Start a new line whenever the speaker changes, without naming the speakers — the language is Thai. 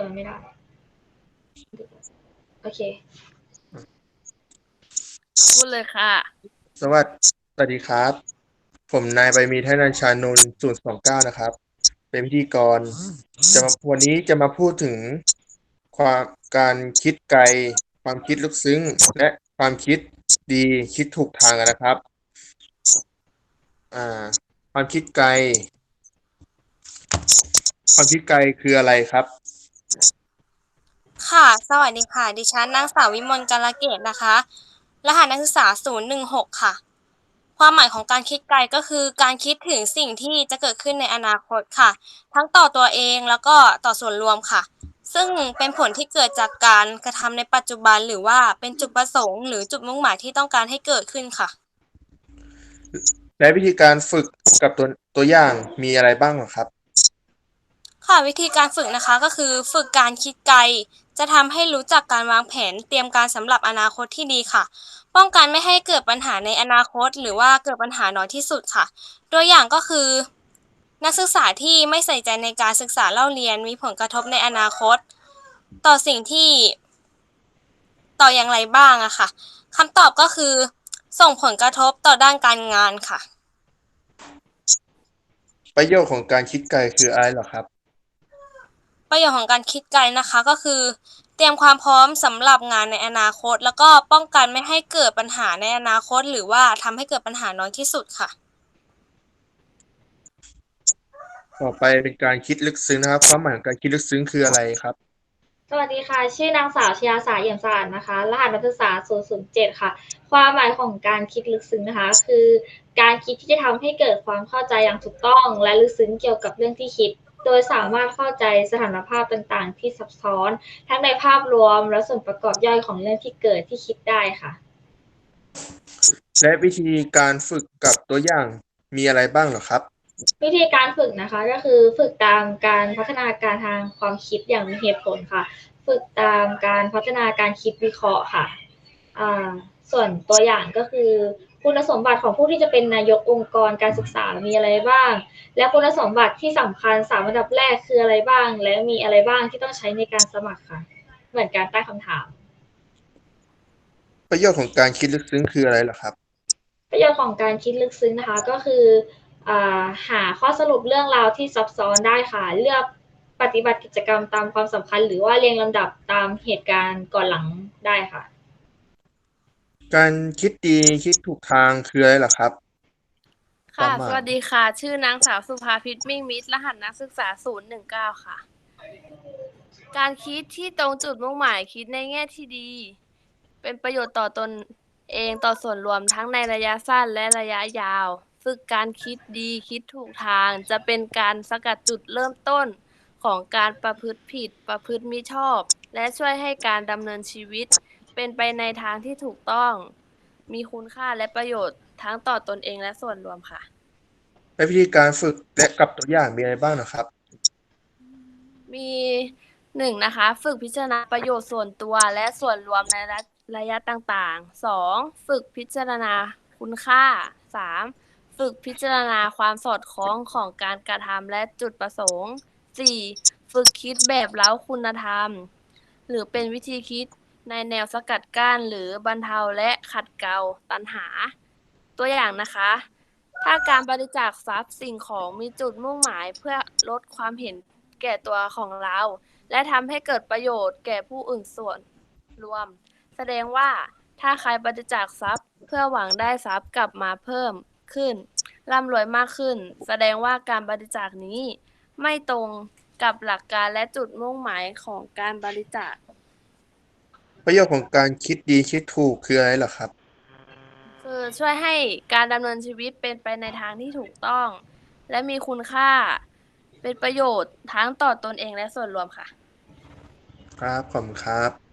ออไม่ได้ โอเค
พูดเลยค่ะ
สวัสสวัสดีครับ ผมนายใบมีท่านันชานนท์ศูนย์สองเก้านะครับ เป็นพิธีกร จะมาวันนี้จะมาพูดถึงความการคิดไกล ความคิดลึกซึ้ง และความคิดดีคิดถูกทางกันนะครับ อ่า ความคิดไกล ความคิดไกลคืออะไรครับ
ค่ะ สวัสดีค่ะ ดิฉันนางสาววิมลกาลเกตนะคะ รหัสนักศึกษา 016 ค่ะ ความหมายของการคิดไกลก็คือการคิดถึงสิ่งที่จะเกิดขึ้นในอนาคตค่ะ ทั้งต่อตัวเองแล้วก็ต่อส่วนรวมค่ะ ซึ่งเป็นผลที่เกิดจากการกระทำในปัจจุบันหรือว่าเป็นจุดประสงค์ หรือจุดมุ่งหมายที่ต้องการให้เกิดขึ้นค่ะ
และวิธีการฝึกกับตัวตัวอย่างมีอะไรบ้างครับ
ค่ะวิธีการฝึกนะคะก็คือฝึกการคิดไกล จะทำให้รู้จักการวางแผน เตรียมการสำหรับอนาคตที่ดีค่ะ ป้องกันไม่ให้เกิดปัญหาในอนาคต หรือว่าเกิดปัญหาน้อยที่สุดค่ะ ตัวอย่างก็คือ นักศึกษาที่ไม่ใส่ใจในการศึกษาเล่าเรียนมีผลกระทบในอนาคต ต่อสิ่งที่ต่ออย่างไรบ้างอะค่ะคำตอบก็คือ ส่งผลกระทบต่อด้านการงานค่ะ
ประโยชน์ของการคิดไกลคืออะไรเหรอครับ
ประโยชน์ของการคิดไกลนะคะ ก็คือ เตรียมความพร้อมสำหรับงานในอนาคต แล้วก็ป้องกันไม่ให้เกิดปัญหาในอนาคต หรือว่าทำให้เกิดปัญหาน้อยที่สุดค่ะ
ต่อไปเป็นการคิดลึกซึ้งนะครับความหมายของการคิดลึกซึ้งคืออะไรครับ
สวัสดีค่ะ ชื่อนางสาวชยาสายเอี่ยมสะอาดนะคะ รหัสนักศึกษา 007 ค่ะ ความหมายของการคิดลึกซึ้งนะคะ คือ การคิดที่จะทำให้เกิดความเข้าใจอย่างถูกต้อง และลึกซึ้งเกี่ยวกับเรื่องที่คิด โดยสามารถเข้าใจสถานภาพต่างๆ ที่ซับซ้อน ทั้งในภาพรวมและส่วนประกอบย่อยของเรื่องที่เกิดที่คิดได้ค่ะ
และวิธีการฝึกกับตัวอย่างมีอะไรบ้างเหรอครับ
วิธีการฝึกนะคะก็คือฝึกตามการพัฒนาการทางความคิดอย่างมีเหตุผลค่ะ ฝึกตามการพัฒนาการคิดวิเคราะห์ค่ะ อ่า ส่วนตัวอย่างก็คือ คุณสมบัติของผู้ที่จะเป็นนายกองค์กรการศึกษามีอะไรบ้าง และคุณสมบัติที่สำคัญสามอันดับแรกคืออะไรบ้าง และมีอะไรบ้างที่ต้องใช้ในการสมัครค่ะ เหมือนการตั้งคำถาม
ประโยชน์ของการคิดลึกซึ้งคืออะไรเหรอครับ
ประโยชน์ของการคิดลึกซึ้งนะคะก็คืออาหาข้อสรุปเรื่องราวที่ซับซ้อนได้ค่ะ เลือกปฏิบัติกิจกรรมตามความสำคัญ หรือว่าเรียงลำดับตามเหตุการณ์ก่อนหลังได้ค่ะ
การคิดดีคิดถูกทางคืออะไรเหรอครับ
ค่ะ
ประมาณ
สวัสดีค่ะ ชื่อนางสาวสุภาพิษมิ่งมิตร รหัสนักศึกษา 019 ค่ะ การคิดที่ตรงจุดมุ่งหมายคิดในแง่ที่ดี เป็นประโยชน์ต่อตนเองต่อส่วนรวมทั้งในระยะสั้นและระยะยาว ฝึกการคิดดีคิดถูกทาง จะเป็นการสกัดจุดเริ่มต้นของการประพฤติผิดประพฤติมิชอบ และช่วยให้การดำเนินชีวิต เป็นไปในทางที่ถูกต้อง มีคุณค่าและประโยชน์ทั้งต่อตนเองและส่วนรวมค่ะ
และวิธีการฝึกและกับตัวอย่างมีอะไรบ้างนะครับ
มีหนึ่งนะคะ ฝึกพิจารณาประโยชน์ส่วนตัวและส่วนรวมในระระยะต่างๆสองฝึกพิจารณาคุณค่าสามฝึกพิจารณาความสอดคล้องของการกระทำและจุดประสงค์สี่ฝึกคิดแบบเล้าคุณธรรม หรือเป็นวิธีคิด ในแนวสกัดกั้นหรือบรรเทาและขัดเกลาตัณหา ตัวอย่างนะคะ ถ้าการบริจาคทรัพย์สิ่งของมีจุดมุ่งหมายเพื่อลดความเห็นแก่ตัวของเรา และทำให้เกิดประโยชน์แก่ผู้อื่นส่วนรวม แสดงว่าถ้าใครบริจาคทรัพย์เพื่อหวังได้ทรัพย์กลับมาเพิ่มขึ้นร่ำรวยมากขึ้น แสดงว่าการบริจาคนี้ไม่ตรงกับหลักการและจุดมุ่งหมายของการบริจาค
ประโยชน์ของการคิดดีคิดถูกคืออะไรเหรอครับ
คือช่วยให้การดำเนินชีวิตเป็นไปในทางที่ถูกต้อง และมีคุณค่า เป็นประโยชน์ทั้งต่อตนเองและส่วนรวมค่ะ
ครับ ขอบคุณครับ